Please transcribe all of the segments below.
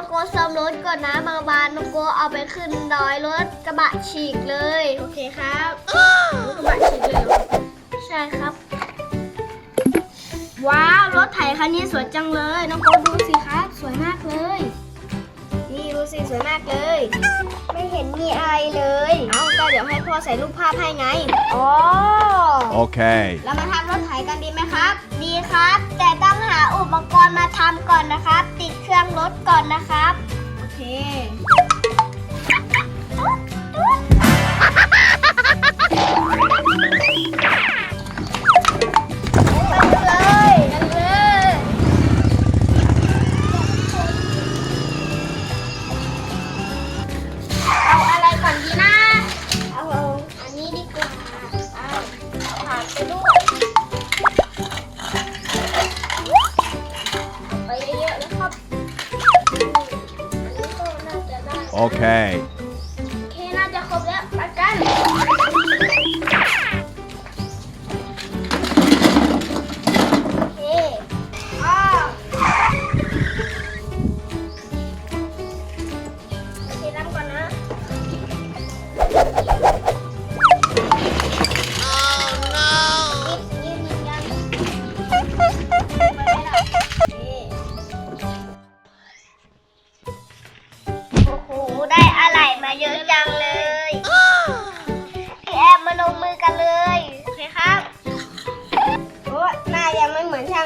นกโก้ซ่อมรถก่อนนะบางบานน้องโกเอาไปขึ้นดอยรถกระบะฉีกเลย โอเคครับรถกระบะฉีกเลยเหรอใช่ครับ ว้าว รถไถคันนี้สวยจังเลย น้องโกดูสิครับ สวยมากเลย นี่ดูสิสวยมากเลย ไม่เห็นมีอะไรเลย เอ้าก็เดี๋ยวให้พ่อใส่รูปภาพให้ไง อ๋อ Okay. เรามาทำรถไถกันดีไหมครับ ดีครับ แต่ต้องหาอุปกรณ์มาทำก่อนนะครับ ติดเครื่องรถก่อนนะครับ โอเคไป Okay.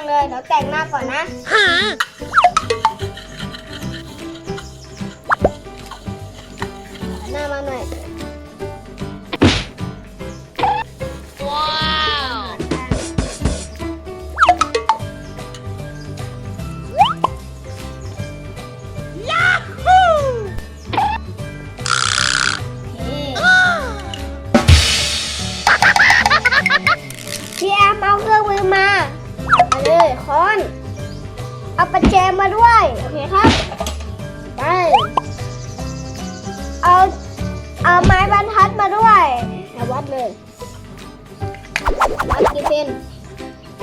เหมือนช่างเลยเดี๋ยวแต่งหน้าก่อนนะหน้ามาหน่อย คอน เอาประแจมาด้วย โอเคครับ ไป เอาเอาไม้บรรทัดมาด้วยเอาวัดเลย วัดกี่เป็น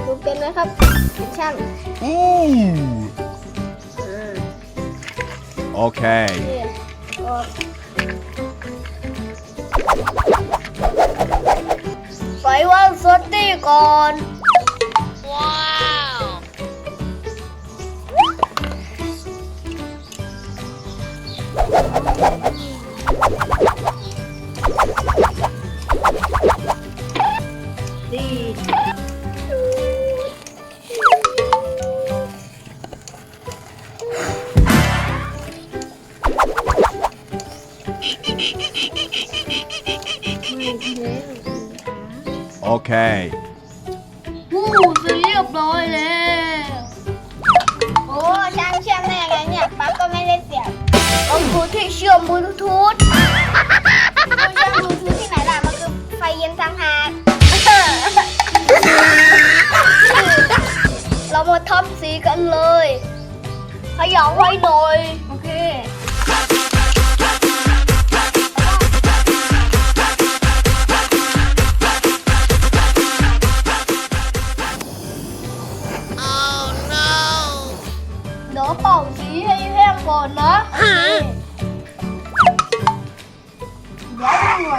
ดูเป็นไหมครับเป็นช่าง Ooh. อ่า Okay. นี่ออกไปวางสตี้ก่อน ดี Okay. วู้เสร็จเรียบร้อยแล้ว โอ้ช่างเชื่อมได้ยังไงเนี่ยปลั๊กก็ไม่ได้เสียบ เอาบลูทูธเชื่อมบลูทูธมันเชื่อมบลูทูธที่ไหนล่ะ มันคือไฟเย็นต่างหากเรามาทำสีกันเลย ขยับไว้หน่อย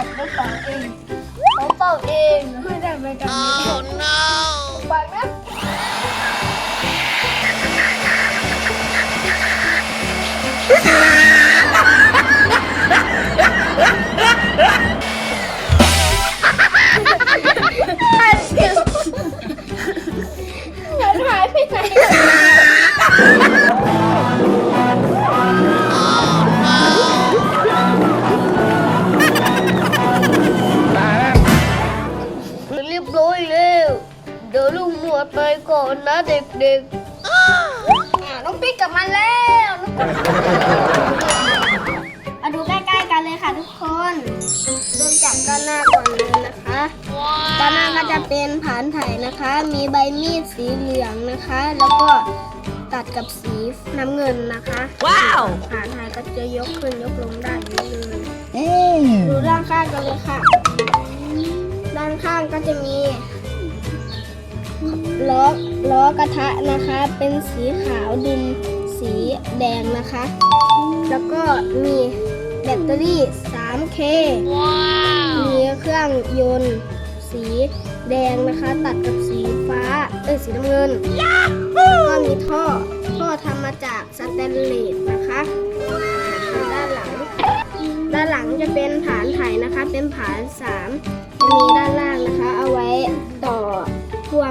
ดี๋ยวตำรวจจะเป่าเองเขาเป่าเองไม่ได้ไปกัน oh no ไปไหมมันหายไปไหน เดี๋ยวลุงหนวดไปก่อนนะเด็กๆอ่าน้องปิ๊กกลับมาแล้วน้องปิ๊กมาดูใกล้ๆกันเลยค่ะทุกคนเริ่มจากด้านหน้าก่อนเลยนะคะด้านหน้าก็จะเป็นผานไถนะคะ มีใบมีดสีเหลืองนะคะ แล้วก็ตัดกับสีน้ำเงินนะคะ ว้าวผานไถก็จะยกขึ้นยกลงได้อย่างนี้เลย Ooh. ดูด้านข้างกันเลยค่ะ ด้านข้างก็จะมี ล้อล้อกระทะนะคะ เป็นสีขาวดุมสีสีแดงนะคะ แล้วก็มีแบตเตอรี่ 3K มีเครื่องยนต์ สีแดงนะคะ ตัดกับสีฟ้า เอ้ยสีน้ำเงิน แล้วก็มีท่อ ท่อทำมาจากสแตนเลสนะคะด้านหลัง ด้านหลังจะเป็นฐานไถนะคะ เป็นฐานสามจะมีด้านล่างนะคะ เอาไว้ต่อ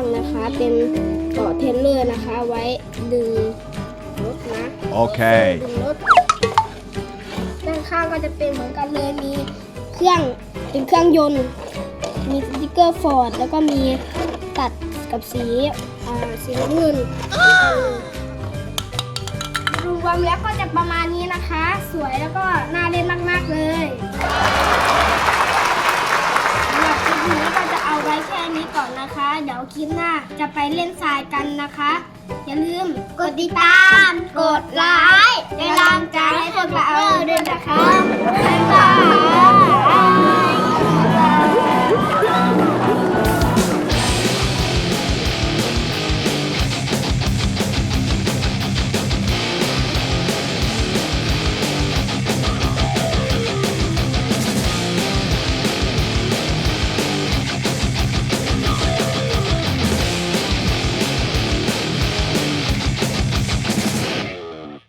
พ่วงนะคะ เป็นต่อเทรลเลอร์นะคะ ไว้ดึงรถนะ Okay. ดึงรถด้านข้างก็จะเป็นเหมือนกันเลยมีเครื่องเป็นเครื่องยนต์ มีสติ๊กเกอร์ฟอร์ดแล้วก็มีตัดกับสีอ่าสีน้ำเงินรวมแล้วก็จะประมาณนี้นะคะ สวยแล้วก็น่าเล่นมาก ๆ เลยสำหรับคลิปนี้ก็จะเอาไว้แค่นี้ก่อนนะคะ เดี๋ยวคลิปหน้าจะไปเล่นทรายกันนะคะ อย่าลืมกดติดตาม กดไลค์เป็นกำลังใจให้พวกเราด้วยนะคะบ๊ายบาย